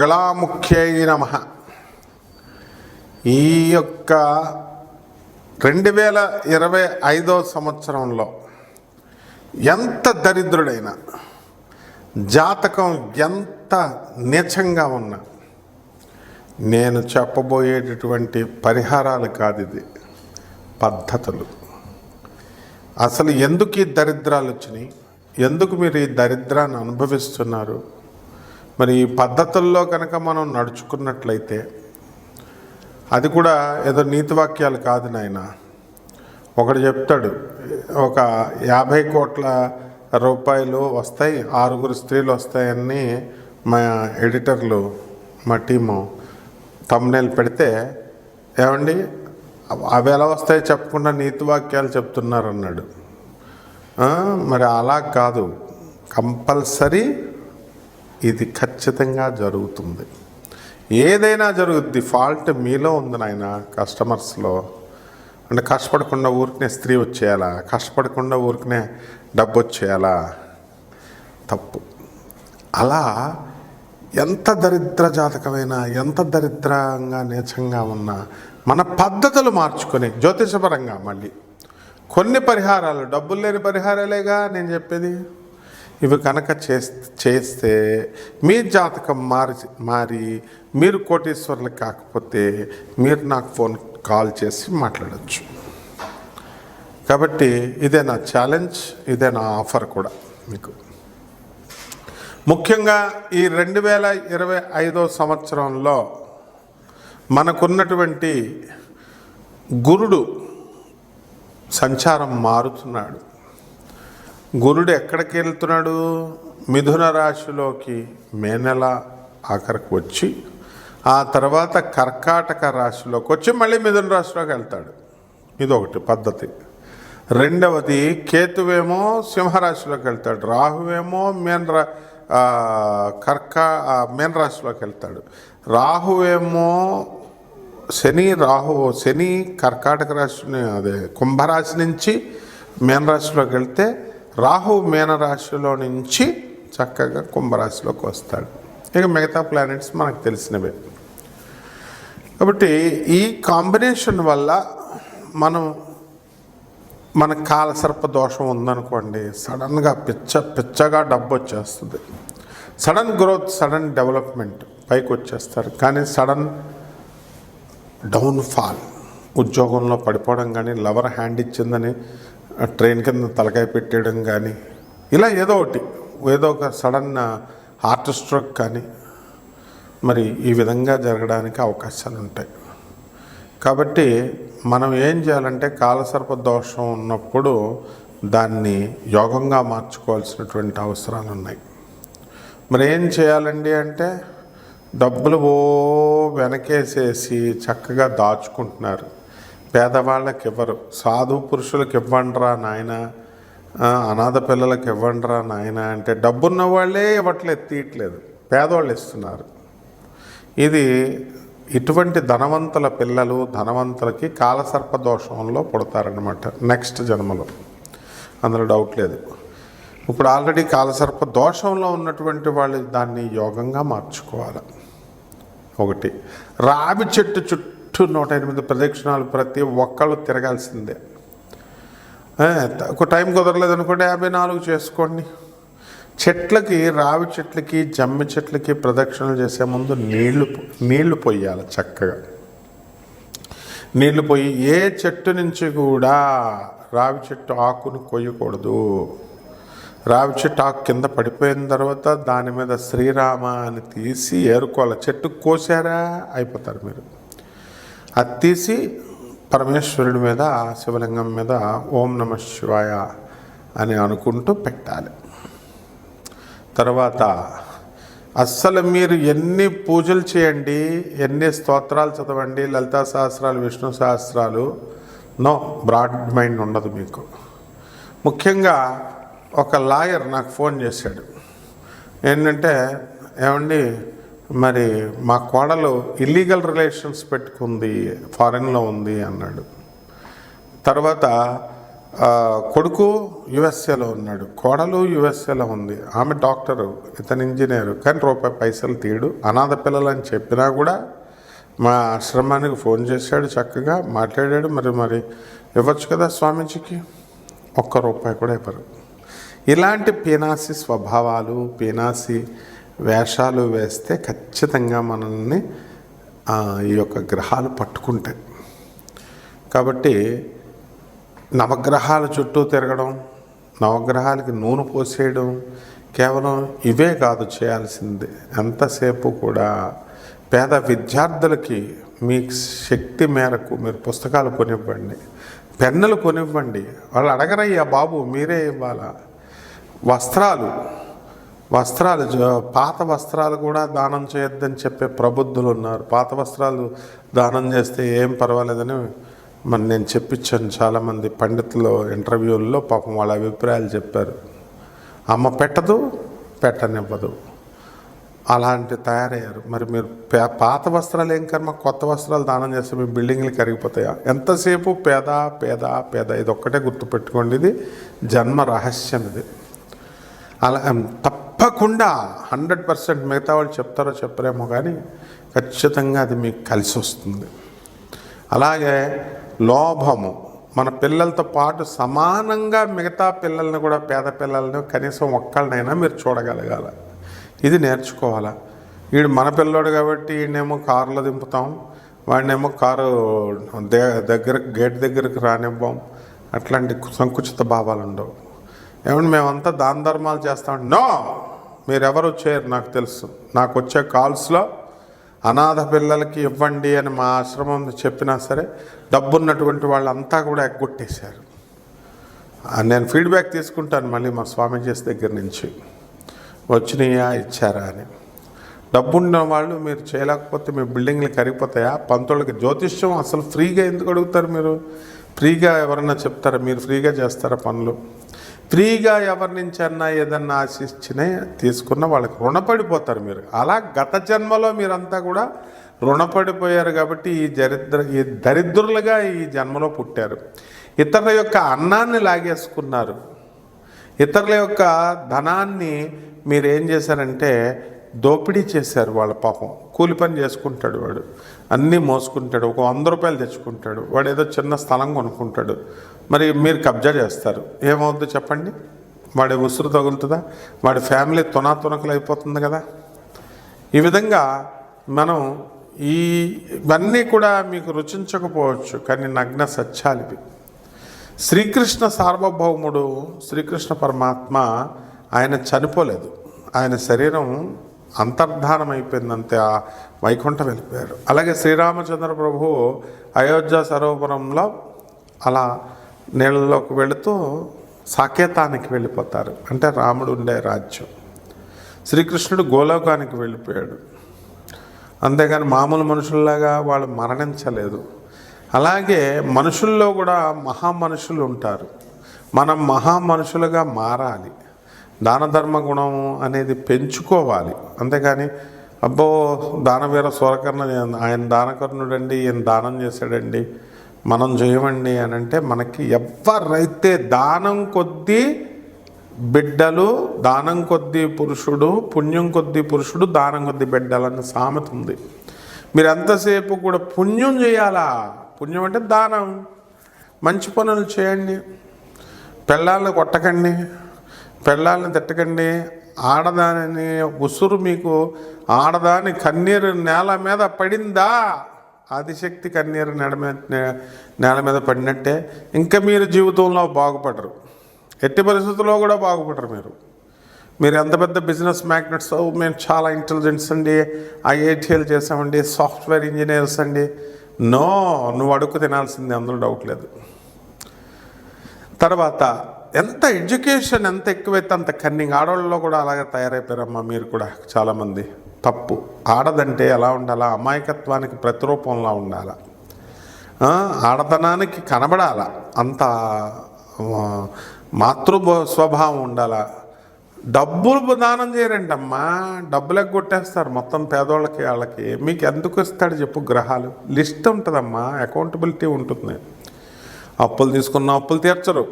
బగలాముఖ్యై నమ. ఈ యొక్క రెండు వేల ఇరవై ఐదో సంవత్సరంలో ఎంత దరిద్రుడైనా జాతకం ఎంత నీచంగా ఉన్నా నేను చెప్పబోయేటటువంటి పరిహారాలు కాదు ఇది పద్ధతులు. అసలు ఎందుకు ఈ దరిద్రాలు వచ్చినాయి ఎందుకు మీరు ఈ దరిద్రాన్ని అనుభవిస్తున్నారు? మరి ఈ పద్ధతుల్లో కనుక మనం నడుచుకున్నట్లయితే అది కూడా ఏదో నీతి వాక్యాలు కాదు నాయన. ఒకడు చెప్తాడు ఒక యాభై కోట్ల రూపాయలు వస్తాయి ఆరుగురు స్త్రీలు వస్తాయని మా ఎడిటర్లు మా టీము తమ్నేలు పెడితే ఏమండి? అవి ఎలా వస్తాయో చెప్పకుండా నీతి వాక్యాలు చెప్తున్నారు అన్నాడు. మరి అలా కాదు. కంపల్సరీ ఇది ఖచ్చితంగా జరుగుతుంది. ఏదైనా జరుగుద్ది ఫాల్ట్ మీలో ఉంది నాయన కస్టమర్స్లో. అంటే కష్టపడకుండా ఊరికనే స్త్రీ వచ్చేయాలా? కష్టపడకుండా ఊరికనే డబ్బు వచ్చేయాలా? తప్పు. అలా ఎంత దరిద్ర జాతకమైనా ఎంత దరిద్రంగా నీచంగా ఉన్నా మన పద్ధతులు మార్చుకొని జ్యోతిషపరంగా మళ్ళీ. కొన్ని పరిహారాలు డబ్బులు లేని పరిహారాలేగా నేను చెప్పేది? ఇవి కనుక చేస్తే చేస్తే మీ జాతకం మారి మారి మీరు కోటీశ్వర్లు కాకపోతే మీరు నాకు ఫోన్ కాల్ చేసి మాట్లాడచ్చు. కాబట్టి ఇదే నా ఛాలెంజ్ ఇదే నా ఆఫర్ కూడా మీకు. ముఖ్యంగా ఈ రెండు వేల ఇరవై ఐదో సంవత్సరంలో మనకున్నటువంటి గురుడు సంచారం మారుతున్నాడు. గురుడు ఎక్కడికి వెళ్తున్నాడు? మిథున రాశిలోకి మే నెల ఆఖరికి వచ్చి ఆ తర్వాత కర్కాటక రాశిలోకి వచ్చి మళ్ళీ మిథున రాశిలోకి వెళ్తాడు. ఇది ఒకటి పద్ధతి. రెండవది కేతువేమో సింహరాశిలోకి వెళ్తాడు. రాహువేమో మేన్ రా కర్క కర్కా మేన్ రాశిలోకి వెళ్తాడు. రాహువేమో శని రాహు శని కర్కాటక రాశిని అదే కుంభరాశి నుంచి మేన్ రాశిలోకి వెళ్తే రాహు మీనరాశిలో నుంచి చక్కగా కుంభరాశిలోకి వస్తాడు. ఇక మిగతా ప్లానెట్స్ మనకు తెలిసినవే. కాబట్టి ఈ కాంబినేషన్ వల్ల మనం మన కాలసర్ప దోషం ఉందనుకోండి సడన్గా పిచ్చ పిచ్చగా డబ్బు వచ్చేస్తుంది. సడన్ గ్రోత్ సడన్ డెవలప్మెంట్ పైకి వచ్చేస్తారు. కానీ సడన్ డౌన్ఫాల్ ఉద్యోగంలో పడిపోవడం కానీ లవర్ హ్యాండ్ ఇచ్చిందని ట్రైన్ కింద తలకాయ పెట్టేయడం కానీ ఇలా ఏదో ఒకటి ఏదో ఒక సడన్ హార్ట్ స్ట్రోక్ కానీ మరి ఈ విధంగా జరగడానికి అవకాశాలు ఉంటాయి. కాబట్టి మనం ఏం చేయాలంటే కాలసర్ప దోషం ఉన్నప్పుడు దాన్ని యోగంగా మార్చుకోవాల్సినటువంటి అవసరాలు ఉన్నాయి. మరి ఏం చేయాలండి అంటే డబ్బులు ఓ వెనకేసేసి చక్కగా దాచుకుంటున్నారు. పేదవాళ్ళకి ఇవ్వరు సాధు పురుషులకు ఇవ్వండిరా నాయన అనాథ పిల్లలకి ఇవ్వండిరా నాయన అంటే డబ్బున్న వాళ్ళే ఇవ్వట్లేదు తీయట్లేదు. పేదవాళ్ళు ఇస్తున్నారు. ఇది ఇటువంటి ధనవంతుల పిల్లలు ధనవంతులకి కాలసర్ప దోషంలో పుడతారనమాట నెక్స్ట్ జన్మలో. అందులో డౌట్ లేదు. ఇప్పుడు ఆల్రెడీ కాలసర్ప దోషంలో ఉన్నటువంటి వాళ్ళు దాన్ని యోగంగా మార్చుకోవాలి. ఒకటి రావి చెట్టు చుట్టూ నూట ఎనిమిది ప్రదక్షిణాలు ప్రతి ఒక్కళ్ళు తిరగాల్సిందే. ఒక టైం కుదరలేదు అనుకోండి యాభై నాలుగు చేసుకోండి. చెట్లకి రావి చెట్లకి జమ్మి చెట్లకి ప్రదక్షిణలు చేసే ముందు నీళ్ళు నీళ్ళు పొయ్యాలి చక్కగా. నీళ్ళు పోయి ఏ చెట్టు నుంచి కూడా రావి చెట్టు ఆకును కొయ్యకూడదు. రావి చెట్టు ఆకు కింద పడిపోయిన తర్వాత దాని మీద శ్రీరామ అని తీసి ఏరుకోవాలి. చెట్టు కోసారా? అయిపోతారు మీరు. అది తీసి పరమేశ్వరుడి మీద శివలింగం మీద ఓం నమ శివాయ అని అనుకుంటూ పెట్టాలి. తర్వాత అస్సలు మీరు ఎన్ని పూజలు చేయండి ఎన్ని స్తోత్రాలు చదవండి లలితా సహస్రాలు విష్ణు సహస్రాలు నో బ్రాడ్ మైండ్ ఉండదు మీకు. ముఖ్యంగా ఒక లాయర్ నాకు ఫోన్ చేశాడు. ఏంటంటే ఏమండి మరి మా కోడలు ఇల్లీగల్ రిలేషన్స్ పెట్టుకుంది ఫారెన్లో ఉంది అన్నాడు. తర్వాత కొడుకు యుఎస్ఏలో ఉన్నాడు. కోడలు యుఎస్ఏలో ఉంది. ఆమె డాక్టరు ఇతను ఇంజనీరు. కానీ రూపాయి పైసలు తీయడు. అనాథ పిల్లలు అని చెప్పినా కూడా మా ఆశ్రమానికి ఫోన్ చేశాడు చక్కగా మాట్లాడాడు. మరి మరి ఇవ్వచ్చు కదా స్వామీజీకి? ఒక్క రూపాయి కూడా ఇవ్వరు. ఇలాంటి పీనాసి స్వభావాలు పీనాసి వేషాలు వేస్తే ఖచ్చితంగా మనల్ని ఈ యొక్క గ్రహాలు పట్టుకుంటాయి. కాబట్టి నవగ్రహాల చుట్టూ తిరగడం నవగ్రహాలకి నూనె పోసేయడం కేవలం ఇవే కాదు చేయాల్సింది. ఎంతసేపు కూడా పేద విద్యార్థులకి మీ శక్తి మేరకు మీరు పుస్తకాలు కొనివ్వండి పెన్నులు కొనివ్వండి. వాళ్ళు అడగరయ్యా బాబు మీరే ఇవ్వాలా? వస్త్రాలు వస్త్రాలు పాత వస్త్రాలు కూడా దానం చేయొద్దని చెప్పే ప్రబుద్ధులు ఉన్నారు. పాత వస్త్రాలు దానం చేస్తే ఏం పర్వాలేదని మరి నేను చెప్పించాను చాలామంది పండితులు ఇంటర్వ్యూల్లో పాపం వాళ్ళ అభిప్రాయాలు చెప్పారు. అమ్మ పెట్టదు పెట్టనివ్వదు. అలాంటి తయారయ్యారు. మరి మీరు పాత వస్త్రాలు ఏం కర్మ? కొత్త వస్త్రాలు దానం చేస్తే మీ బిల్డింగ్లు కరిగిపోతాయా? ఎంతసేపు? పేద పేద పేద? ఇది ఒక్కటే గుర్తుపెట్టుకోండి. ఇది జన్మ రహస్యం ఇది. అలా తప్పకుండా హండ్రెడ్ పర్సెంట్ మిగతా వాళ్ళు చెప్తారో చెప్పరేమో కానీ ఖచ్చితంగా అది మీకు కలిసి వస్తుంది. అలాగే లోభము. మన పిల్లలతో పాటు సమానంగా మిగతా పిల్లల్ని కూడా పేద పిల్లల్ని కనీసం ఒక్కళ్ళనైనా మీరు చూడగలగాల. ఇది నేర్చుకోవాలా. వీడు మన పిల్లోడు కాబట్టి ఈయనేమో కారులో దింపుతాం వాడినేమో కారు దే- దగ్గర గేట్ దగ్గరికి రానివ్వం. అట్లాంటి సంకుచిత భావాలు ఉండవు ఏమంటే మేమంతా దాన ధర్మాలు చేస్తాం. నో! మీరెవరు వచ్చారు నాకు తెలుసు. నాకు వచ్చే కాల్స్లో అనాథ పిల్లలకి ఇవ్వండి అని మా ఆశ్రమం చెప్పినా సరే డబ్బున్నటువంటి వాళ్ళంతా కూడా ఎగ్గొట్టేశారు. నేను ఫీడ్బ్యాక్ తీసుకుంటాను మళ్ళీ మా స్వామీజీస్ దగ్గర నుంచి. వచ్చినాయా ఇచ్చారా అని. డబ్బున్న వాళ్ళు మీరు చేయలేకపోతే మీ బిల్డింగ్లు కరిగిపోతాయా? పంతులకి జ్యోతిష్యం అసలు ఫ్రీగా ఎందుకు అడుగుతారు మీరు? ఫ్రీగా ఎవరన్నా చెప్తారా? మీరు ఫ్రీగా చేస్తారా పనులు? ఫ్రీగా ఎవరి నుంచి అన్నా ఏదన్నా ఆశించిన తీసుకున్న వాళ్ళకి రుణపడిపోతారు మీరు. అలా గత జన్మలో మీరంతా కూడా రుణపడిపోయారు కాబట్టి ఈ దరిద్ర ఈ దరిద్రులుగా ఈ జన్మలో పుట్టారు. ఇతరుల యొక్క అన్నాన్ని లాగేసుకున్నారు. ఇతరుల యొక్క ధనాన్ని మీరు ఏం చేశారంటే దోపిడీ చేశారు వాళ్ళ పాపం. కూలి పని చేసుకుంటాడు వాడు. అన్నీ మోసుకుంటాడు ఒక వంద రూపాయలు తెచ్చుకుంటాడు వాడు ఏదో చిన్న స్థలం కొనుక్కుంటాడు. మరి మీరు కబ్జా చేస్తారు. ఏమవుద్ది చెప్పండి? వాడి ఉసురు తగులుతుందా? వాడి ఫ్యామిలీ తునాతునకలు అయిపోతుంది కదా? ఈ విధంగా మనం ఈ ఇవన్నీ కూడా మీకు రుచించకపోవచ్చు కానీ నగ్న సత్యాలివి. శ్రీకృష్ణ సార్వభౌముడు శ్రీకృష్ణ పరమాత్మ ఆయన చనిపోలేదు. ఆయన శరీరం అంతర్ధానం అయిపోయిందంతే ఆ వైకుంఠం వెళ్ళిపోయారు అలాగే శ్రీరామచంద్ర ప్రభు అయోధ్య సరోవరంలో అలా నీళ్ళలోకి వెళుతూ సాకేతానికి వెళ్ళిపోతారు. అంటే రాముడు ఉండే రాజ్యం. శ్రీకృష్ణుడు గోలోకానికి వెళ్ళిపోయాడు. అంతేగాని మామూలు మనుషుల్లాగా వాళ్ళు మరణించలేదు. అలాగే మనుషుల్లో కూడా మహా మనుషులు ఉంటారు. మనం మహా మనుషులుగా మారాలి. దాన ధర్మ గుణం అనేది పెంచుకోవాలి. అంతేకాని అబ్బో దానవీర స్వరకర్ణ ఆయన దానకర్ణుడండి ఈయన దానం చేశాడండి మనం చేయమండి అని అంటే మనకి ఎవరైతే దానం కొద్దీ బిడ్డలు దానం కొద్దీ పురుషుడు పుణ్యం కొద్దీ పురుషుడు దానం కొద్దీ బిడ్డలన్న సామెత ఉంది. మీరు ఎంతసేపు కూడా పుణ్యం చేయాలా? పుణ్యం అంటే దానం. మంచి పనులు చేయండి. పెళ్ళాలను కొట్టకండి. పెళ్ళాలని తిట్టకండి. ఆడదాని ఉసురు మీకు ఆడదాని కన్నీరు నేల మీద పడిందా? ఆదిశక్తి కన్నీరు నెల మీద నేల మీద పడినట్టే ఇంకా మీరు జీవితంలో బాగుపడరు. ఎట్టి పరిస్థితుల్లో కూడా బాగుపడరు మీరు. మీరు ఎంత పెద్ద బిజినెస్ మ్యాగ్నెట్స్? మేము చాలా ఇంటెలిజెన్స్ అండి. ఐఐటీఎల్ చేసామండి. సాఫ్ట్వేర్ ఇంజనీర్స్ అండి. నో నువ్వు అడుక్కు తినాల్సిందే అందులో డౌట్ లేదు. తర్వాత ఎంత ఎడ్యుకేషన్ ఎంత ఎక్కువైతే అంత కన్నింగ్ ఆడవాళ్ళలో కూడా అలాగే తయారైపోయారమ్మా మీరు కూడా చాలామంది. తప్పు. ఆడదంటే ఎలా ఉండాలా? అమాయకత్వానికి ప్రతిరూపంలా ఉండాలా? ఆడతనానికి కనబడాల? అంత మాతృ స్వభావం ఉండాలా? డబ్బులు దానం చేయరంటమ్మా డబ్బులకు కొట్టేస్తారు మొత్తం పేదోళ్ళకి వాళ్ళకి. మీకు ఎందుకు ఇస్తాడు చెప్పు గ్రహాలు? లిస్ట్ ఉంటుందమ్మా. అకౌంటబిలిటీ ఉంటుంది. అప్పులు తీసుకున్న అప్పులు తీర్చరు.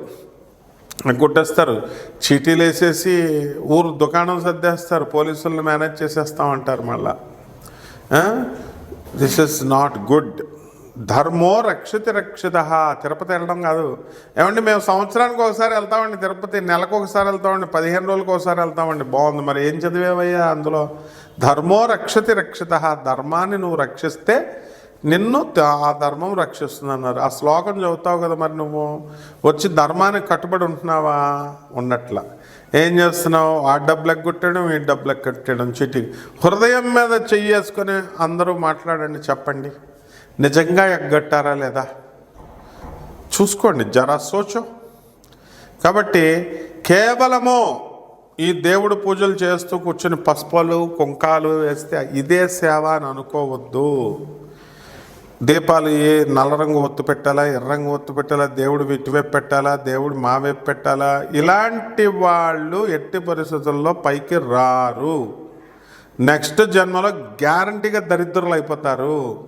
కొట్టేస్తారు. చీటీలు వేసేసి ఊరు దుకాణం సర్దేస్తారు. పోలీసులను మేనేజ్ చేసేస్తామంటారు మళ్ళా. దిస్ ఇస్ నాట్ గుడ్ ధర్మో రక్షిత రక్షిత. తిరుపతి వెళ్ళడం కాదు. ఏమండి మేము సంవత్సరానికి ఒకసారి వెళ్తామండి తిరుపతి. నెలకు ఒకసారి వెళ్తామండి. పదిహేను రోజులకు ఒకసారి వెళ్తామండి. బాగుంది. మరి ఏం చదివేవయ్యా అందులో? ధర్మో రక్షతి రక్షిత. ధర్మాన్ని నువ్వు రక్షిస్తే నిన్ను ఆ ధర్మం రక్షిస్తుంది అన్నారు ఆ శ్లోకం చదువుతావు కదా మరి నువ్వు? వచ్చి ధర్మానికి కట్టుబడి ఉంటున్నావా? ఉన్నట్ల. ఏం చేస్తున్నావు? ఆ డబ్బులు ఎగ్గొట్టడం ఈ డబ్బులు కట్టడం చీటింగ్ హృదయం మీద చెయ్యేసుకొని అందరూ మాట్లాడండి చెప్పండి. నిజంగా ఎగ్గట్టారా లేదా? చూసుకోండి జరా సోచం. కాబట్టి కేవలము ఈ దేవుడు పూజలు చేస్తూ కూర్చుని పసుపులు కుంకాలు వేస్తే ఇదే సేవ అని అనుకోవద్దు. దీపాలు ఏ నల్ల రంగు ఒత్తు పెట్టాలా ఎర్ర రంగు ఒత్తు పెట్టాలా దేవుడు ఇటువైపు పెట్టాలా దేవుడు మావైపు పెట్టాలా? ఇలాంటి వాళ్ళు ఎట్టి పరిస్థితుల్లో పైకి రారు. నెక్స్ట్ జన్మలో గ్యారంటీగా దరిద్రులు అయిపోతారు.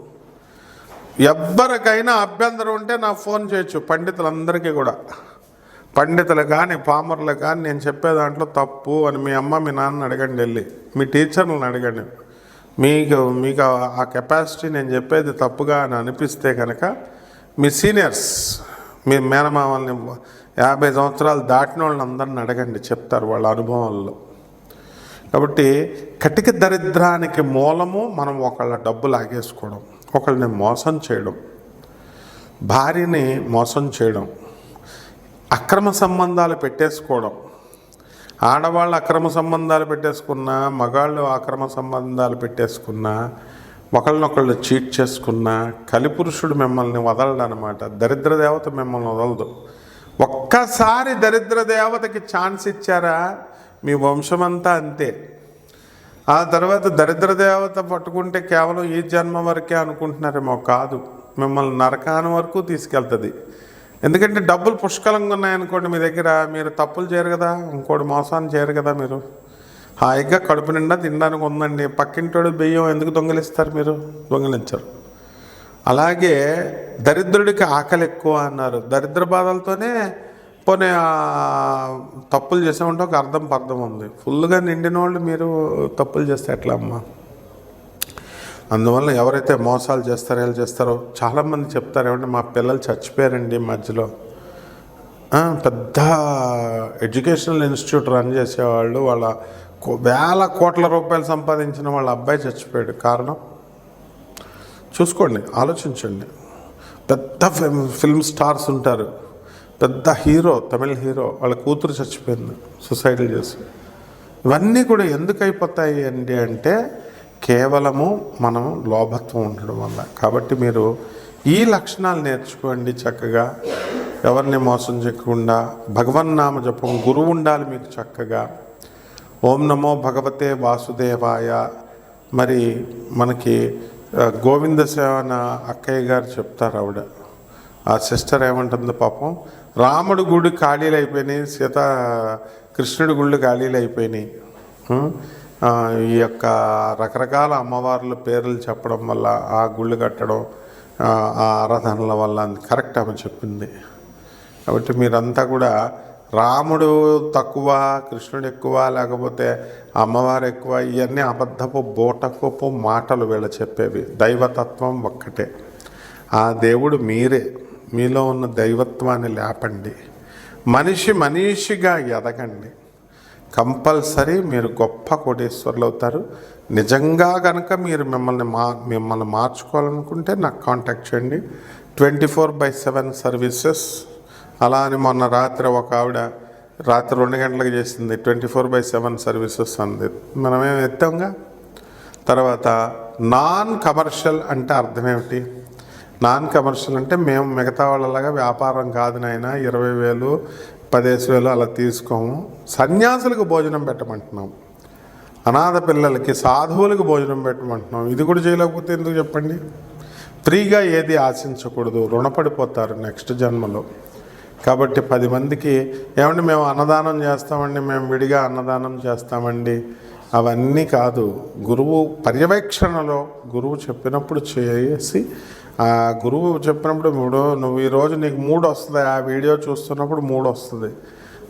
ఎవ్వరికైనా అభ్యంతరం ఉంటే నా ఫోన్ చేయొచ్చు పండితులందరికీ కూడా. పండితులు కానీ పామర్లు కానీ నేను చెప్పే దాంట్లో తప్పు అని మీ అమ్మ మీ నాన్న అడగండి వెళ్ళి. మీ టీచర్లను అడగండి. మీకు మీకు ఆ- కెపాసిటీ నేను చెప్పేది తప్పుగా అని అనిపిస్తే కనుక మీ సీనియర్స్ మీ మేనమామల్ని యాభై సంవత్సరాలు దాటిన వాళ్ళని అందరిని అడగండి చెప్తారు వాళ్ళ అనుభవాల్లో కాబట్టి కటిక దరిద్రానికి మూలము మనం ఒకళ్ళ డబ్బు లాగేసుకోవడం ఒకళ్ళని మోసం చేయడం భార్యని మోసం చేయడం అక్రమ సంబంధాలు పెట్టేసుకోవడం ఆడవాళ్ళు అక్రమ సంబంధాలు పెట్టేసుకున్నా మగాళ్ళు అక్రమ సంబంధాలు పెట్టేసుకున్నా ఒకళ్ళనొకళ్ళు చీట్ చేసుకున్నా కలిపురుషుడు మిమ్మల్ని వదలడు అనమాట దరిద్ర దేవత మిమ్మల్ని వదలదు. ఒక్కసారి దరిద్ర దేవతకి ఛాన్స్ ఇచ్చారా? మీ వంశమంతా అంతే. ఆ తర్వాత దరిద్ర దేవత పట్టుకుంటే కేవలం ఈ జన్మ వరకే అనుకుంటున్నారేమో కాదు. మిమ్మల్ని నరకాని వరకు తీసుకెళ్తుంది. ఎందుకంటే డబ్బులు పుష్కలంగా ఉన్నాయనుకోండి మీ దగ్గర మీరు తప్పులు చేయరు కదా ఇంకోటి మోసాన్ని చేయరు కదా మీరు. హాయిగా కడుపు నిండా తినడానికి ఉందండి. పక్కింటోడు బియ్యం ఎందుకు దొంగలిస్తారు మీరు? దొంగలించరు. అలాగే దరిద్రుడికి ఆకలి ఎక్కువ అన్నారు. దరిద్ర బాధలతోనే పోనీ తప్పులు తప్పులు చేసామంటే ఒక అర్థం పర్థం ఉంది. ఫుల్గా నిండిన వాళ్ళు మీరు తప్పులు చేస్తే ఎట్లా అమ్మా అందువల్ల ఎవరైతే మోసాలు చేస్తారో ఎలా చేస్తారో చాలామంది చెప్తారు ఏమంటే మా పిల్లలు చచ్చిపోయారండి మధ్యలో. పెద్ద ఎడ్యుకేషనల్ ఇన్స్టిట్యూట్ రన్ చేసేవాళ్ళు వాళ్ళ కో- వేల కోట్ల రూపాయలు సంపాదించిన వాళ్ళ అబ్బాయి చచ్చిపోయాడు. కారణం? చూసుకోండి ఆలోచించండి. పెద్ద ఫిల్మ్ ఫిల్మ్ స్టార్స్ ఉంటారు. పెద్ద హీరో తమిళ హీరో వాళ్ళ కూతురు చచ్చిపోయింది సూసైడ్ చేసి. ఇవన్నీ కూడా ఎందుకు అయిపోతాయి అండి అంటే కేవలము మనం లోభత్వం ఉండడం వల్ల. కాబట్టి మీరు ఈ లక్షణాలు నేర్చుకోండి చక్కగా. ఎవరిని మోసం చేయకుండా భగవన్నామ జపం గురువు ఉండాలి మీకు చక్కగా. ఓం నమో భగవతే వాసుదేవాయ. మరి మనకి గోవింద సేవన అక్కయ్య గారు చెప్తారు ఆవిడ. ఆ సిస్టర్ ఏమంటుంది పాపం రాముడు గుడి ఖాళీలు అయిపోయినాయి సీత కృష్ణుడి గుళ్ళు ఖాళీలు అయిపోయినాయి. ఈ యొక్క రకరకాల అమ్మవార్ల పేర్లు చెప్పడం వల్ల ఆ గుళ్ళు కట్టడం ఆ, ఆరాధనల వల్ల కరెక్ట్ ఆమె చెప్పింది. కాబట్టి మీరంతా కూడా రాముడు తక్కువ కృష్ణుడు ఎక్కువ లేకపోతే అమ్మవారు ఎక్కువ ఇవన్నీ అబద్ధపు బోటకపు మాటలు వీళ్ళు చెప్పేవి. దైవతత్వం ఒక్కటే. ఆ దేవుడు మీరే. మీలో ఉన్న దైవత్వాన్ని లేపండి. మనిషి మనిషిగా ఎదగండి. కంపల్సరీ మీరు గొప్ప కోటేశ్వర్లు అవుతారు. నిజంగా కనుక మీరు మిమ్మల్ని మా మిమ్మల్ని మార్చుకోవాలనుకుంటే నాకు కాంటాక్ట్ చేయండి. Twenty four by seven services. అలా అని మొన్న రాత్రి ఒక ఆవిడ రాత్రి రెండు గంటలకు చేసింది. Twenty four by seven services అంది. మనమేం ఎత్తాంగా? తర్వాత నాన్ కమర్షియల్ అంటే అర్థం ఏమిటి? నాన్ కమర్షియల్ అంటే మేము మిగతా వాళ్ళలాగా వ్యాపారం కాదు నాయన. ఇరవై వేలు పదేసి వేలు అలా తీసుకోము. సన్యాసులకు భోజనం పెట్టమంటున్నాం. అనాథ పిల్లలకి సాధువులకు భోజనం పెట్టమంటున్నాం. ఇది కూడా చేయలేకపోతే ఎందుకు చెప్పండి? ఫ్రీగా ఏది ఆశించకూడదు. రుణపడిపోతారు నెక్స్ట్ జన్మలో. కాబట్టి పది మందికి ఏమండి మేము అన్నదానం చేస్తామండి మేము విడిగా అన్నదానం చేస్తామండి. అవన్నీ కాదు. గురువు పర్యవేక్షణలో గురువు చెప్పినప్పుడు చేసి ఆ గురువు చెప్పినప్పుడు ఇప్పుడు నువ్వు ఈరోజు నీకు మూడు వస్తుంది ఆ వీడియో చూస్తున్నప్పుడు మూడు వస్తుంది.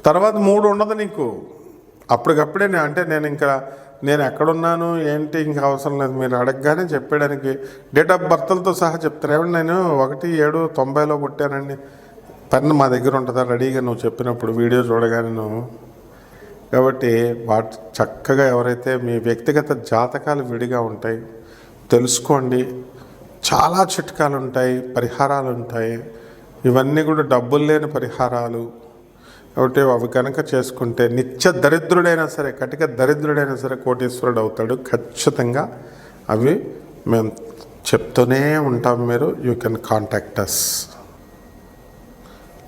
తర్వాత మూడు ఉండదు నీకు. అప్పటికప్పుడే అంటే నేను ఇంకా నేను ఎక్కడున్నాను ఏంటి ఇంకా అవసరం లేదు మీరు అడగగానే చెప్పేయడానికి డేట్ ఆఫ్ బర్త్లతో సహా చెప్తారు. ఏమంటే నేను ఒకటి ఏడు తొంభైలో పుట్టానండి. పెన్ను మా దగ్గర ఉంటుందా? రెడీగా నువ్వు చెప్పినప్పుడు వీడియో చూడగానే నువ్వు. కాబట్టి వాటి చక్కగా ఎవరైతే మీ వ్యక్తిగత జాతకాలు విడిగా ఉంటాయి తెలుసుకోండి. చాలా చిట్కాలు ఉంటాయి పరిహారాలు ఉంటాయి ఇవన్నీ కూడా డబ్బులు లేని పరిహారాలు. కాబట్టి అవి కనుక చేసుకుంటే నిత్య దరిద్రుడైనా సరే కటిక దరిద్రుడైనా సరే కోటీశ్వరుడు అవుతాడు. ఖచ్చితంగా అవి మేము చెప్తూనే ఉంటాం మీరు. యూ కెన్ కాంటాక్ట్ అస్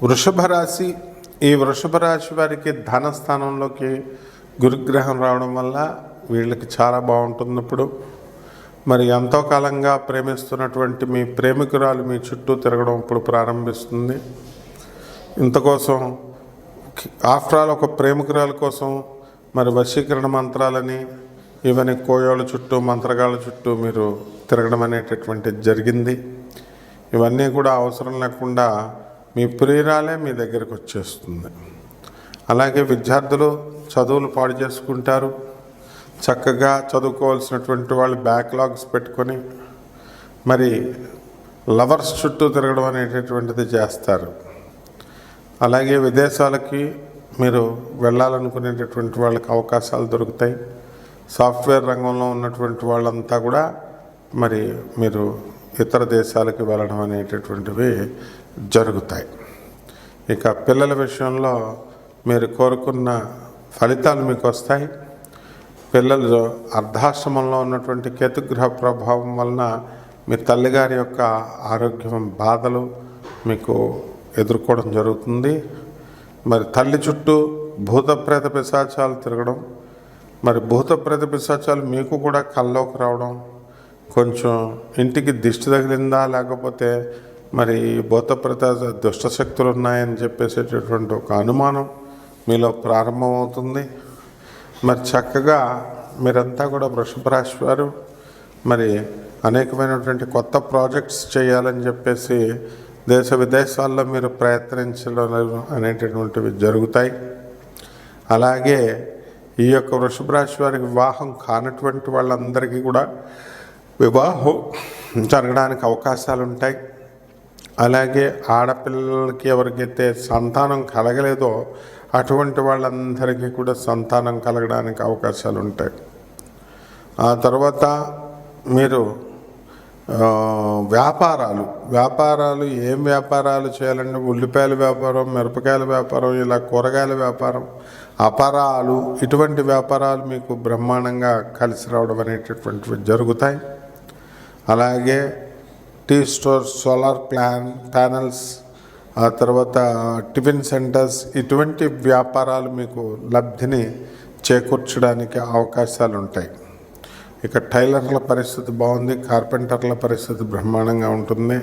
వృషభ రాశి ఈ వృషభ రాశి వారికి ధన స్థానంలోకి గురుగ్రహం రావడం వల్ల వీళ్ళకి చాలా బాగుంటుంది ఇప్పుడు. మరి ఎంతో కాలంగా ప్రేమిస్తున్నటువంటి మీ ప్రేమికురాలు మీ చుట్టూ తిరగడం ఇప్పుడు ప్రారంభిస్తుంది. ఇంతకోసం ఆఫ్టర్ ఆల్ ఒక ప్రేమికురాల కోసం మరి వశీకరణ మంత్రాలని ఇవన్నీ కోయోళ్ళ చుట్టూ మంత్రగాళ్ళ చుట్టూ మీరు తిరగడం అనేటటువంటిది జరిగింది. ఇవన్నీ కూడా అవసరం లేకుండా మీ ప్రియురాలే మీ దగ్గరికి వచ్చేస్తుంది. అలాగే విద్యార్థులు చదువులు పాడు చేసుకుంటారు. చక్కగా చదువుకోవాల్సినటువంటి వాళ్ళు బ్యాక్లాగ్స్ పెట్టుకొని మరి లవర్స్ చుట్టూ తిరగడం అనేటటువంటిది చేస్తారు. అలాగే విదేశాలకి మీరు వెళ్ళాలనుకునేటటువంటి వాళ్ళకి అవకాశాలు దొరుకుతాయి. సాఫ్ట్వేర్ రంగంలో ఉన్నటువంటి వాళ్ళంతా కూడా మరి మీరు ఇతర దేశాలకు వెళ్ళడం అనేటటువంటివి జరుగుతాయి. ఇక పిల్లల విషయంలో మీరు కోరుకున్న ఫలితాలు మీకు వస్తాయి. పిల్లలు అర్ధాశ్రమంలో ఉన్నటువంటి కేతుగ్రహ ప్రభావం వలన మీ తల్లిగారి యొక్క ఆరోగ్యం బాధలు మీకు ఎదుర్కోవడం జరుగుతుంది. మరి తల్లి చుట్టూ భూతప్రేత పిశాచాలు తిరగడం మరి భూతప్రేత పిశాచాలు మీకు కూడా కల్లోకి రావడం కొంచెం ఇంటికి దిష్టి తగిలిందా లేకపోతే మరి భూత దుష్టశక్తులు దుష్ట శక్తులు ఉన్నాయని చెప్పేసేటటువంటి ఒక అనుమానం మీలో ప్రారంభమవుతుంది. మరి చక్కగా మీరంతా కూడా వృషభ రాశి వారు మరి అనేకమైనటువంటి కొత్త ప్రాజెక్ట్స్ చేయాలని చెప్పేసి దేశ విదేశాల్లో మీరు ప్రయత్నించడం అనేటటువంటివి జరుగుతాయి. అలాగే ఈ యొక్క వృషభ రాశి వారికి వివాహం కానటువంటి వాళ్ళందరికీ కూడా వివాహం జరగడానికి అవకాశాలు ఉంటాయి అలాగే ఆడపిల్లలకి ఎవరికైతే సంతానం కలగలేదో అటువంటి వాళ్ళందరికీ కూడా సంతానం కలగడానికి అవకాశాలు ఉంటాయి ఆ తర్వాత మీరు వ్యాపారాలు. వ్యాపారాలు ఏం వ్యాపారాలు చేయాలంటే ఉల్లిపాయల వ్యాపారం మిరపకాయల వ్యాపారం ఇలా కూరగాయల వ్యాపారం అపారాలు ఇటువంటి వ్యాపారాలు మీకు బ్రహ్మాండంగా కలిసి రావడం అనేటటువంటివి జరుగుతాయి. అలాగే tea store solar plan panels ఆ తర్వాత uh, టిఫిన్ సెంటర్స్ ఇటువంటి వ్యాపారాలు మీకు లబ్ధిని చేకూర్చడానికి అవకాశాలు ఉంటాయి ఇక టైలర్ల పరిస్థితి బాగుంది కార్పెంటర్ల పరిస్థితి బ్రహ్మాండంగా ఉంటుంది.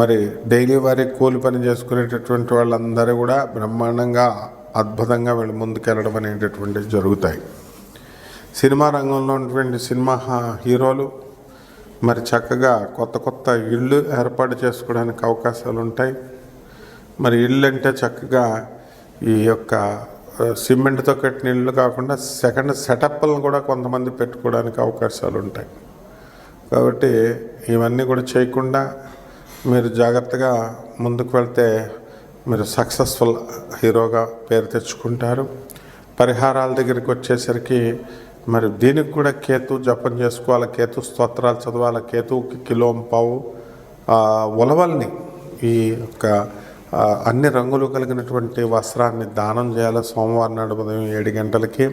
మరి డైలీ వారి కూలి పని చేసుకునేటటువంటి వాళ్ళందరూ కూడా బ్రహ్మాండంగా అద్భుతంగా వీళ్ళు ముందుకెళ్ళడం అనేటటువంటివి జరుగుతాయి. సినిమా రంగంలో ఉన్నటువంటి సినిమా హీరోలు మరి చక్కగా కొత్త కొత్త ఇళ్ళు ఏర్పాటు చేసుకోవడానికి అవకాశాలు ఉంటాయి మరి ఇల్లు అంటే చక్కగా ఈ యొక్క సిమెంట్తో కట్టిన ఇళ్ళు కాకుండా సెకండ్ సెటప్లను కూడా కొంతమంది పెట్టుకోవడానికి అవకాశాలు ఉంటాయి కాబట్టి ఇవన్నీ కూడా చేయకుండా మీరు జాగ్రత్తగా ముందుకు వెళ్తే మీరు సక్సెస్ఫుల్ హీరోగా పేరు తెచ్చుకుంటారు. పరిహారాల దగ్గరికి వచ్చేసరికి మరి దీనికి కూడా కేతు జపం చేసుకోవాలి కేతు స్తోత్రాలు చదవాలి కేతువుకి కిలోం పావు. ఉలవల్ని ఈ యొక్క అన్ని రంగులు కలిగినటువంటి వస్త్రాన్ని దానం చేయాలి సోమవారం నాడు ఉదయం ఏడు గంటలకి.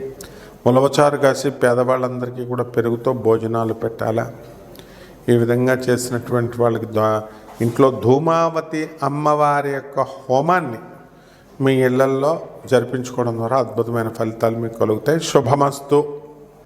ఉలవచారు కాసి పేదవాళ్ళందరికీ కూడా పెరుగుతో భోజనాలు పెట్టాలి? ఈ విధంగా చేసినటువంటి వాళ్ళకి ఇంట్లో ధూమావతి అమ్మవారి యొక్క హోమాన్ని మీ ఇళ్ళల్లో జరిపించుకోవడం ద్వారా అద్భుతమైన ఫలితాలు మీకు కలుగుతాయి. శుభమస్తు.